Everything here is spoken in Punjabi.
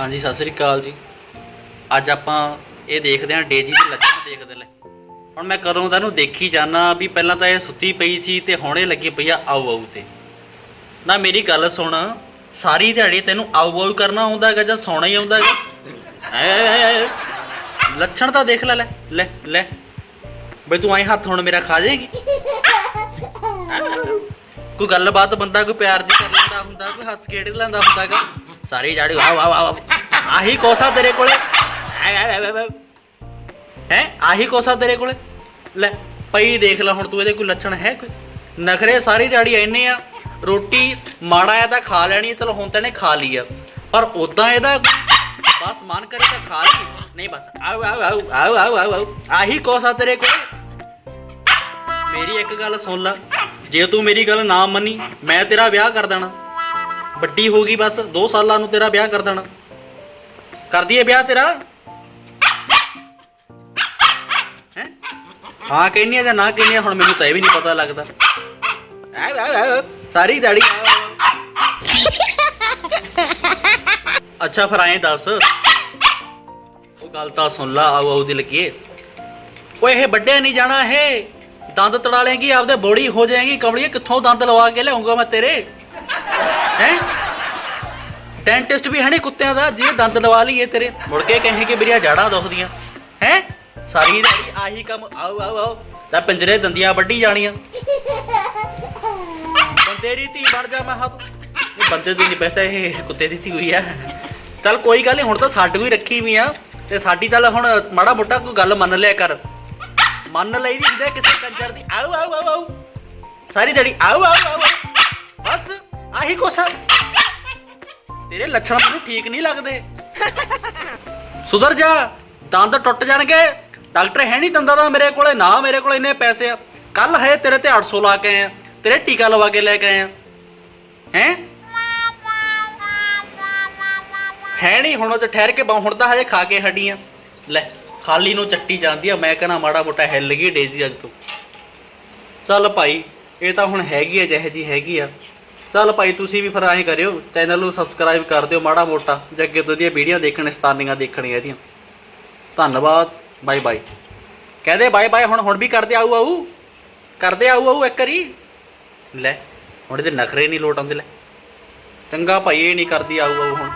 ਹਾਂਜੀ, ਸਤਿ ਸ੍ਰੀ ਅਕਾਲ ਜੀ। ਅੱਜ ਆਪਾਂ ਇਹ ਦੇਖਦੇ ਹਾਂ, ਡੇਜੀ ਦੇ ਲੱਛਣ ਦੇਖਦੇ ਲੈ ਹੁਣ ਮੈਂ ਕਦੋਂ ਦਾ ਇਹਨੂੰ ਦੇਖੀ ਜਾਣਾ ਵੀ ਪਹਿਲਾਂ ਤਾਂ ਇਹ ਸੁੱਤੀ ਪਈ ਸੀ ਤੇ ਹੁਣ ਇਹ ਲੱਗੀ ਪਈ ਆ ਆਊ ਆਊ ਤੇ। ਨਾ, ਮੇਰੀ ਗੱਲ ਸੁਣ, ਸਾਰੀ ਦਿਹਾੜੀ ਤੈਨੂੰ ਆਊ ਆਊ ਕਰਨਾ ਆਉਂਦਾ ਹੈਗਾ ਜਾਂ ਸੌਣਾ ਹੀ ਆਉਂਦਾ ਹੈਗਾ? ਲੱਛਣ ਤਾਂ ਦੇਖ ਲੈ ਲੈ ਲੈ ਲੈ। ਬਈ ਤੂੰ ਆਏ ਹੱਥ ਹੁਣ ਮੇਰਾ ਖਾ ਜਾਏਗੀ? ਕੋਈ ਗੱਲਬਾਤ ਬੰਦਾ ਕੋਈ ਪਿਆਰ ਦੀ ਕਰ ਲੈਂਦਾ ਹੁੰਦਾ, ਕੋਈ ਹੱਸ ਖੇਡ ਲੈਂਦਾ ਹੁੰਦਾਗਾ ਸਾਰੀ ਜਾੜੀ ਵਾਹ ਵਾਹ ਵਾਹ ਆਹੀ ਕੋਸਾ ਤੇਰੇ ਕੋਲੇ। ਹੈ ਆਹੀ ਕੋਸਾ ਤੇਰੇ ਕੋਲੇ। ਲੈ, ਪਈ ਦੇਖ ਲੈ ਹੁਣ ਤੂੰ, ਇਹਦੇ ਕੋਈ ਲੱਛਣ ਹੈ ਕੋਈ? ਨਖਰੇ ਸਾਰੀ ਜਾੜੀ ਐਨੇ ਆ, ਰੋਟੀ ਮਾੜਾ ਆ ਤਾਂ ਖਾ ਲੈਣੀ ਚਲੋ ਹੁਣ ਤਾਂ ਇਹਨੇ ਖਾ ਲਈ ਆ। ਪਰ ਉਦਾਂ ਇਹਦਾ ਬਸ ਮਨ ਕਰੇ ਤਾਂ ਖਾ ਲਈ। ਨਹੀਂ ਬਸ, ਆਓ ਆਓ ਆਓ ਆਓ ਆਓ ਆਓ ਆਓ। ਆਹੀ ਕੋਸਾ ਤੇਰੇ ਕੋਲੇ। ਮੇਰੀ ਇੱਕ ਗੱਲ ਸੁਣ ਲੈ। ਜੇ ਤੂੰ ਮੇਰੀ ਗੱਲ ਨਾ ਮੰਨੀ, ਮੈਂ ਤੇਰਾ ਵਿਆਹ ਕਰ ਦੇਣਾ। ਵੱਡੀ ਹੋ ਗਈ ਬਸ 2 ਸਾਲਾਂ ਨੂੰ ਤੇਰਾ ਵਿਆਹ ਕਰ ਦੇਣਾ। ਕਰ ਦਈਏ ਵਿਆਹ ਤੇਰਾ? ਹੈ? ਹਾਂ ਕਹਿੰਨੀ ਆ ਜਾਂ ਨਾ ਕਹਿੰਨੀ ਆ ਹੁਣ ਮੈਨੂੰ ਤਾਂ ਇਹ ਵੀ ਨਹੀਂ ਪਤਾ ਲੱਗਦਾ। ਐ, ਐ, ਐ, ਸਾਰੀ ਦਾੜੀ ਅੱਛਾ ਫਿਰ ਐਂ ਦੱਸ। ਉਹ ਗੱਲ ਤਾਂ ਸੁਣ ਲਾ ਆਓ ਆਓ ਦੀ ਲੱਗੀਏ ਓਏ ਇਹ ਵੱਡਿਆ ਨਹੀਂ ਜਾਣਾ ਇਹ। ਦੰਦ ਤੜਾ ਲੇਗੀ ਆਪਦੇ ਬੋੜੀ ਹੋ ਜਾਏਗੀ ਕਮਲੀਏ ਕਿੱਥੋਂ ਦੰਦ ਲਵਾ ਕੇ ਲਿਆਉਂਗਾ ਮੈਂ ਤੇਰੇ? ਹੈ? ਡੈਂਟਿਸਟ ਵੀ ਹੈ ਕੁੱਤਿਆਂ ਦਾ ਜੇ ਦੰਦ ਲਵਾ ਲਈਏ ਤੇਰੇ। ਮੁੜ ਕੇ ਕਹੇ ਕਿ ਮੇਰੀਆਂ ਜਾੜਾਂ ਦੁਖਦੀਆਂ। ਹੈ? ਸਾਰੀ ਦਿਹਾੜੀ ਆਹੀ ਕੰਮ, ਆਓ ਆਓ ਆਓ। ਤਾਂ ਪਿੰਜਰੇ ਦੰਦੀਆਂ ਵੱਢੀ ਜਾਣੀਆਂ। ਬੰਦੇ ਦੀ ਧੀ ਬਣ ਜਾ ਮੈਂ ਹੱਥ। ਇਹ ਬੰਦੇ ਦੀ ਨਹੀਂ ਪੈਸਾ ਇਹ ਕੁੱਤੇ ਦੀ ਧੀ ਹੋਈ ਆ। ਚੱਲ ਕੋਈ ਗੱਲ ਨਹੀਂ ਹੁਣ ਤਾਂ ਸਾਡੇ ਕੋਈ ਰੱਖੀ ਵੀ ਆ। ਤੇ ਸਾਡੀ ਚੱਲ ਹੁਣ ਮਾੜਾ ਮੋਟਾ ਕੋਈ ਗੱਲ ਮੰਨ ਲਿਆ ਕਰ। ਮੰਨ ਲਈ ਦੀ ਜਿਹਦੇ ਕਿਸੇ ਕੰਜਰ ਦੀ। ਆਓ ਆਓ ਆਓ। ਸਾਰੀ ਦਿਹਾੜੀ ਆਓ ਆਓ ਆਓ। ਆਹੀ ਕੁਛ ਤੇਰੇ ਲੱਛਣ ਮੈਨੂੰ ਠੀਕ ਨਹੀਂ ਲੱਗਦੇ। ਸੁਧਰ ਜਾ, ਦੰਦ ਟੁੱਟ ਜਾਣਗੇ। ਡਾਕਟਰ ਹੈ ਨਹੀਂ ਦੰਦਾਂ ਦਾ ਮੇਰੇ ਕੋਲੇ, ਨਾ ਮੇਰੇ ਕੋਲ ਇੰਨੇ ਪੈਸੇ ਆ। ਕੱਲ ਹੈ ਤੇਰੇ ਤੇ 800 ਲਾ ਕੇ ਆਏ ਆ। ਤੇਰੇ ਟੀਕਾ ਲਵਾ ਕੇ ਲੈ ਕੇ ਆਏ ਆ। ਹੈ? ਹੈ ਨਹੀਂ, ਹੁਣ ਉਹ ਚ ਠਹਿਰ ਕੇ ਬਾ ਹੁਣ ਤਾਂ ਹਜੇ ਖਾ ਕੇ ਹੱਡੀਆਂ ਲੈ, ਖਾਲੀ ਨੂੰ ਚੱਟੀ ਜਾਂਦੀ ਆ। ਮੈਂ ਕਹਿੰਦਾ ਮਾੜਾ ਮੋਟਾ ਹਿੱਲ ਗਈ ਡੇਜ਼ੀ ਅੱਜ ਤੋਂ। ਚੱਲ ਭਾਈ, ਇਹ ਤਾਂ ਹੁਣ ਹੈਗੀ ਆ, ਜਿਹੇ ਜੀ ਹੈਗੀ ਆ। ਚੱਲ ਭਾਈ ਤੁਸੀਂ ਵੀ ਫਿਰ ਐਂ ਕਰਿਓ ਚੈਨਲ ਨੂੰ ਸਬਸਕ੍ਰਾਈਬ ਕਰ ਦਿਓ ਮਾੜਾ ਮੋਟਾ, ਜੇ ਅੱਗੇ ਤੋਂ ਦੀਆਂ ਵੀਡੀਓ ਦੇਖਣ, ਸਤਾਨੀਆਂ ਦੇਖਣੀਆਂ ਇਹਦੀਆਂ। ਧੰਨਵਾਦ ਬਾਏ ਬਾਏ ਕਹਦੇ ਬਾਏ ਬਾਏ ਹੁਣ ਹੁਣ ਵੀ ਕਰਦੇ ਆਊ ਆਊ? ਕਰਦੇ ਆਊ ਆਊ ਇੱਕ ਵਾਰੀ? ਲੈ, ਹੁਣ ਇਹਦੇ ਨਖਰੇ ਨਹੀਂ ਲੋਟ ਆਉਂਦੇ, ਲੈ। ਚੰਗਾ ਭਾਈ, ਇਹ ਨਹੀਂ ਕਰਦੀ ਆਊ ਆਊ ਹੁਣ।